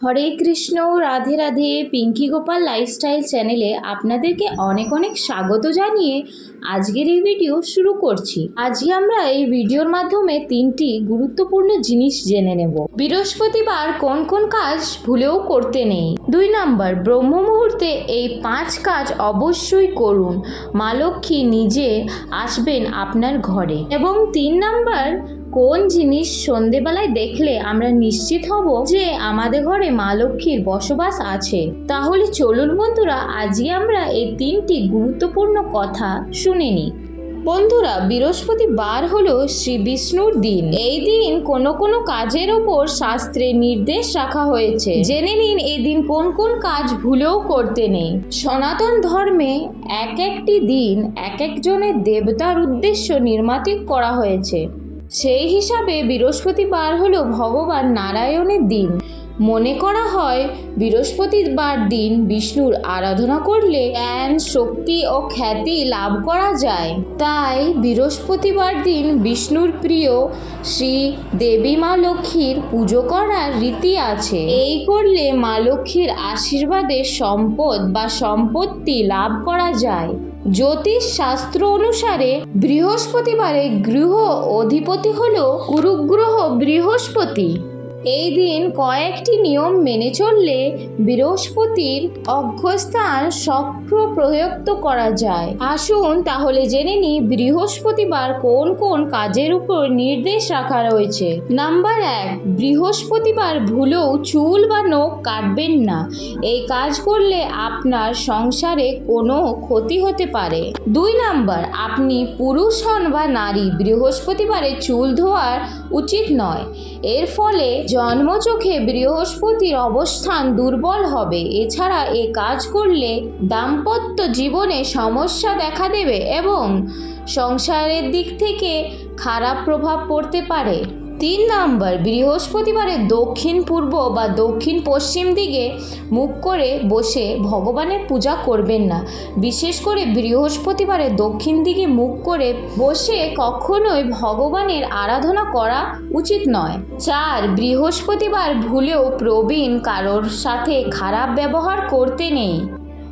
হরে Krishna, Radhe Radhe. Pinki Gopal lifestyle চ্যানেলে আপনাদেরকে অনেক অনেক স্বাগত জানিয়ে আজকের এই ভিডিও শুরু করছি। আজকে আমরা এই ভিডিওর মাধ্যমে তিনটি গুরুত্বপূর্ণ জিনিস জেনে নেব। বৃহস্পতিবার কোন কোন কাজ ভুলেও করতে নেই। দুই নাম্বার, ব্রহ্ম মুহূর্তে এই পাঁচ কাজ অবশ্যই করুন। মা লক্ষ্মী নিজে আসবেন আপনার ঘরে। এবং তিন নাম্বার কোন জিনিস সন্ধেবেলায় দেখলে আমরা নিশ্চিত হব যে আমাদের ঘরে মা লক্ষ্মীর বসবাস আছে? তাহলে চলুন বন্ধুরা আজকে আমরা এই তিনটি গুরুত্বপূর্ণ কথা শুনে নিই বন্ধুরা, বৃহস্পতিবার হলো শ্রী বিষ্ণুর দিন। এই দিন কোন কোন কাজের ওপর শাস্ত্রে নির্দেশ রাখা হয়েছে। জেনে নিন এই দিন কোন কোন কাজ ভুলেও করতে নেই। সনাতন ধর্মে এক একটি দিন এক একজনের দেবতার উদ্দেশ্য নির্মাতিত করা হয়েছে। সেই হিসাবে বৃহস্পতিবার হলো ভগবান নারায়ণের দিন। মনে করা হয়, বৃহস্পতিবার দিন বিষ্ণুর আরাধনা করলে জ্ঞান, শক্তি ও খ্যাতি লাভ করা যায়। তাই বৃহস্পতিবার দিন বিষ্ণুর প্রিয় শ্রী দেবী মা লক্ষ্মীর পুজো করার রীতি আছে। এই করলে মা লক্ষ্মীর আশীর্বাদে সম্পদ বা সম্পত্তি লাভ করা যায়। জ্যোতিষ শাস্ত্র অনুসারে বৃহস্পতিবারে গৃহ অধিপতি হল কুরুগ্রহ বৃহস্পতি। এই দিন কয়েকটি নিয়ম মেনে চললে বৃহস্পতির অঘ্যস্থান সক্র প্রয়ুক্ত করা যায়। আসুন তাহলে জেনে নিই বৃহস্পতিবার কোন কোন কাজের উপর নির্দেশ রাখা রয়েছে। নাম্বার এক, বৃহস্পতিবার ভুলেও চুল বা নখ কাটবেন না। এই কাজ করলে আপনার সংসারে কোনো ক্ষতি হতে পারে। দুই নাম্বার, আপনি পুরুষ হন বা নারী, বৃহস্পতিবারে চুল ধোয়ার উচিত নয়। এর ফলে জন্মচোখে বৃহস্পতির অবস্থান দুর্বল হবে। এছাড়া এ কাজ করলে দাম্পত্য জীবনে সমস্যা দেখা দেবে এবং সংসারের দিক থেকে খারাপ প্রভাব পড়তে পারে। তিন নম্বর, বৃহস্পতিবারে দক্ষিণ পূর্ব বা দক্ষিণ পশ্চিম দিকে মুখ করে বসে ভগবানের পূজা করবেন না। বিশেষ করে বৃহস্পতিবারে দক্ষিণ দিকে মুখ করে বসে কখনোই ভগবানের আরাধনা করা উচিত নয়। চার, বৃহস্পতিবার ভুলেও প্রবীণ কারোর সাথে খারাপ ব্যবহার করতে নেই।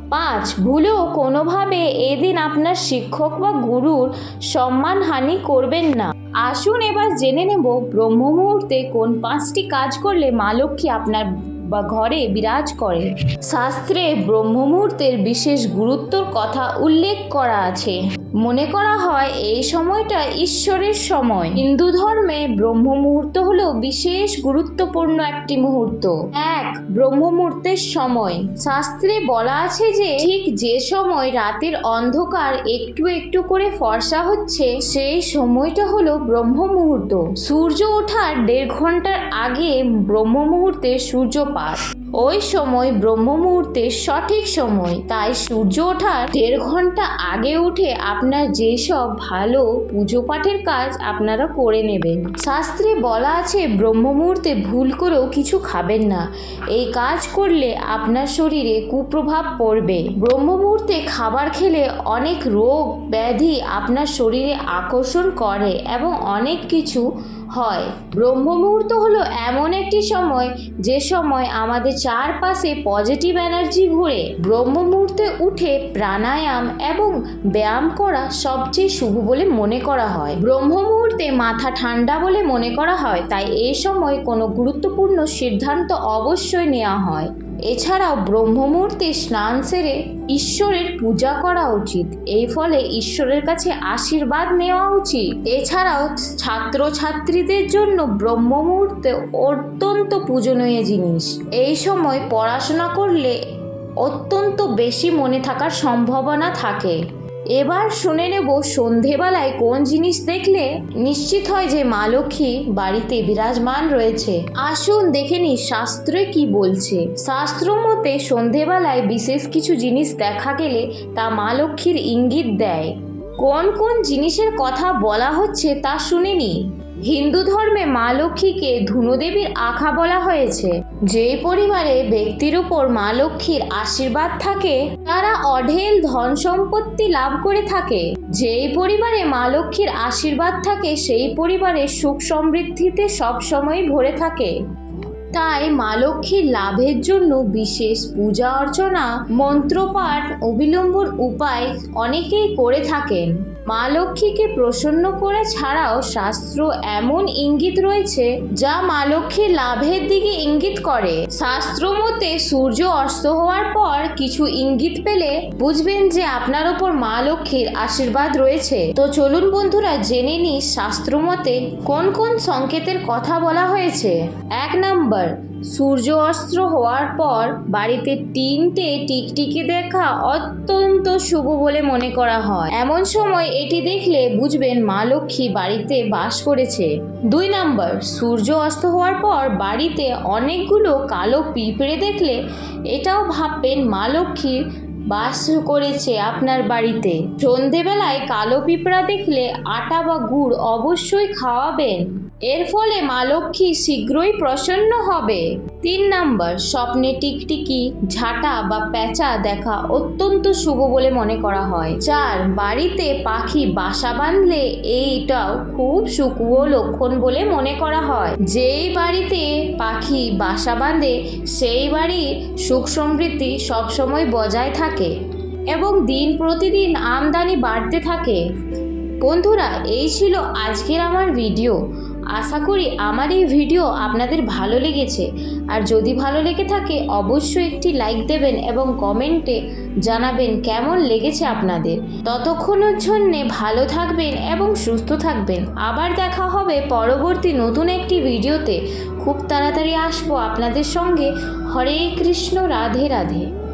পাঁচ, ভুলেও কোনোভাবে এদিন আপনার শিক্ষক বা গুরুর সম্মানহানি করবেন না। আসুন এবার জেনে নেব ব্রহ্ম মুহূর্তে কোন পাঁচটি কাজ করলে মা লক্ষ্মী আপনার বা ঘরে বিরাজ করে শাস্ত্রে ব্রহ্ম মুহূর্তের বিশেষ গুরুত্বর কথা উল্লেখ করা আছে। মনে করা হয় এই সময়টা ঈশ্বরের সময়। হিন্দু ধর্মে ব্রহ্ম মুহূর্ত হলো বিশেষ গুরুত্বপূর্ণ একটি মুহূর্ত। এক ব্রহ্ম মুহূর্তের সময়। শাস্ত্রে বলা আছে যে ঠিক যে সময় রাতের অন্ধকার একটু একটু করে ফর্সা হচ্ছে, সেই সময়টা হলো ব্রহ্ম মুহূর্ত সূর্য ওঠার দেড় ঘণ্টার আগে ব্রহ্ম মুহূর্তে সূর্যপাত। ওই সময় ব্রহ্ম মুহূর্তের সঠিক সময়, তাই সূর্য ওঠার দেড় ঘণ্টা আগে উঠে আপনার যেসব ভালো পুজো পাঠের কাজ আপনারা করে নেবেন। শাস্ত্রে বলা আছে ব্রহ্ম মুহূর্তে ভুল করেও কিছু খাবেন না। এই কাজ করলে আপনার শরীরে কুপ্রভাব পড়বে। ব্রহ্ম মুহূর্তে খাবার খেলে অনেক রোগ ব্যাধি আপনার শরীরে আকর্ষণ করে এবং অনেক কিছু হয়। ব্রহ্ম মুহূর্ত হলো এমন একটি সময়, যে সময় আমাদের চারপাশে পজিটিভ এনার্জি ঘুরে ব্রহ্ম মুহূর্তে উঠে প্রাণায়াম এবং ব্যায়াম করা সবচেয়ে শুভ বলে মনে করা হয়। ব্রহ্ম মুহূর্তে মাথা ঠান্ডা বলে মনে করা হয়, তাই এই সময় কোনো গুরুত্বপূর্ণ সিদ্ধান্ত অবশ্যই নেওয়া হয়। এছাড়াও ব্রহ্ম মুহূর্তে স্নান সেরে ঈশ্বরের পূজা করা উচিত। এই ফলে ঈশ্বরের কাছে আশীর্বাদ নেওয়া উচিত। এছাড়াও ছাত্রছাত্রীদের জন্য ব্রহ্ম মুহূর্তে অত্যন্ত পূজনীয় জিনিস। এই সময় পড়াশোনা করলে অত্যন্ত বেশি মনে থাকার সম্ভাবনা থাকে। এবার শুনে নেব সন্ধেবেলায় কোন জিনিস দেখলে নিশ্চিত হয় যে মা লক্ষ্মী বাড়িতে বিরাজমান রয়েছে। আসুন দেখে নি শাস্ত্রে কি বলছে। শাস্ত্র মতে সন্ধেবেলায় বিশেষ কিছু জিনিস দেখা গেলে তা মা লক্ষ্মীর ইঙ্গিত দেয়। কোন কোন জিনিসের কথা বলা হচ্ছে তা শুনে নি হিন্দু ধর্মে মা লক্ষ্মীকে ধুনুদেবীর আখা বলা হয়েছে। যেই পরিবারে ব্যক্তির উপর মা লক্ষ্মীর আশীর্বাদ থাকে, তারা অঢেল ধন সম্পত্তি লাভ করে থাকে। যেই পরিবারে মা লক্ষ্মীর আশীর্বাদ থাকে, সেই পরিবারে সুখ সমৃদ্ধিতে সবসময় ভরে থাকে। তাই মা লক্ষ্মীর লাভের জন্য বিশেষ পূজা অর্চনা, মন্ত্রপাঠ, অবিলম্বন উপায় অনেকেই করে থাকেন। মা লক্ষ্মীকে প্রসন্ন করে ছাড়াও শাস্ত্র এমন ইঙ্গিত রয়েছে যা মা লক্ষ্মীর লাভের দিকে ইঙ্গিত করে। শাস্ত্র মতে সূর্য অস্ত হওয়ার পর কিছু ইঙ্গিত পেলে বুঝবেন যে আপনার ওপর মা লক্ষ্মীর আশীর্বাদ রয়েছে। তো চলুন বন্ধুরা, জেনে নিই শাস্ত্র মতে কোন কোন সংকেতের কথা বলা হয়েছে। এক নাম্বার সূর্য অস্ত্র হওয়ার পর বাড়িতে তিনটে টিকটিকি দেখা অত্যন্ত শুভ বলে মনে করা হয়। এমন সময় এটি দেখলে বুঝবেন মা লক্ষ্মী বাড়িতে বাস করেছে। দুই নাম্বার, সূর্য অস্ত হওয়ার পর বাড়িতে অনেকগুলো কালো পিঁপড়ে দেখলে এটাও ভাববেন মা লক্ষ্মী বাস করেছে আপনার বাড়িতে। সন্ধেবেলায় কালো পিঁপড়া দেখলে আটা বা গুড় অবশ্যই খাওয়াবেন। এর ফলে মা লক্ষ্মী শীঘ্রই প্রসন্ন হবে। তিন নাম্বার, স্বপ্নে টিকটিকি, ঝাঁটা বা প্যাঁচা দেখা অত্যন্ত শুভ বলে মনে করা হয়। চার, বাড়িতে পাখি বাসা বাঁধলে এইটাও খুব শুভ লক্ষণ বলে মনে করা হয়। যেই বাড়িতে পাখি বাসা বাঁধে, সেই বাড়ির সুখ সমৃদ্ধি সবসময় বজায় থাকে এবং দিন প্রতিদিন আমদানি বাড়তে থাকে। বন্ধুরা, এই ছিল আজকের আমার ভিডিও। আশা করি আমার এই ভিডিও আপনাদের ভালো লেগেছে। আর যদি ভালো লেগে থাকে, অবশ্যই একটি লাইক দেবেন এবং কমেন্টে জানাবেন কেমন লেগেছে আপনাদের। ততক্ষণের জন্যে ভালো থাকবেন এবং সুস্থ থাকবেন। আবার দেখা হবে পরবর্তী নতুন একটি ভিডিওতে। খুব তাড়াতাড়ি আসব আপনাদের সঙ্গে। হরে কৃষ্ণ, রাধে রাধে।